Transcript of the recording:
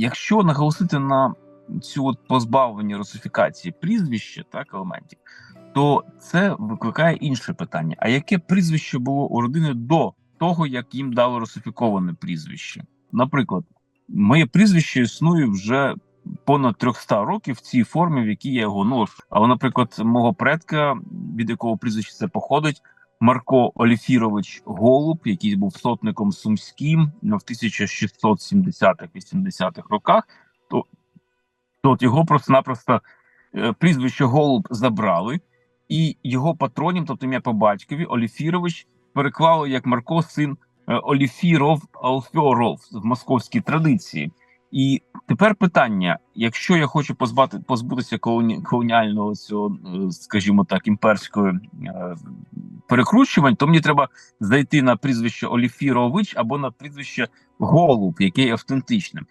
якщо наголосити на цю от позбавлення русифікації прізвища так елементів, то це викликає інше питання: а яке прізвище було у родини до того, як їм дали русифіковане прізвище? Наприклад, моє прізвище існує вже понад 300 років в цій формі, в якій я його ношу. Але, наприклад, мого предка, від якого прізвище це походить, Марко Оліфірович Голуб, який був сотником сумським ну, в 1670-80-х роках, то, то його просто-напросто е, прізвище Голуб забрали, і його патронім, тобто ім'я по батькові, Оліфірович, переклали як Марко син е, Оліфіров Алфьоров в московській традиції. І тепер питання: якщо я хочу позбати позбутися колоні, колоніального цього, е, скажімо так, імперського е, перекручувань, то мені треба зайти на прізвище Оліфірович або на прізвище Голуб, яке є автентичним.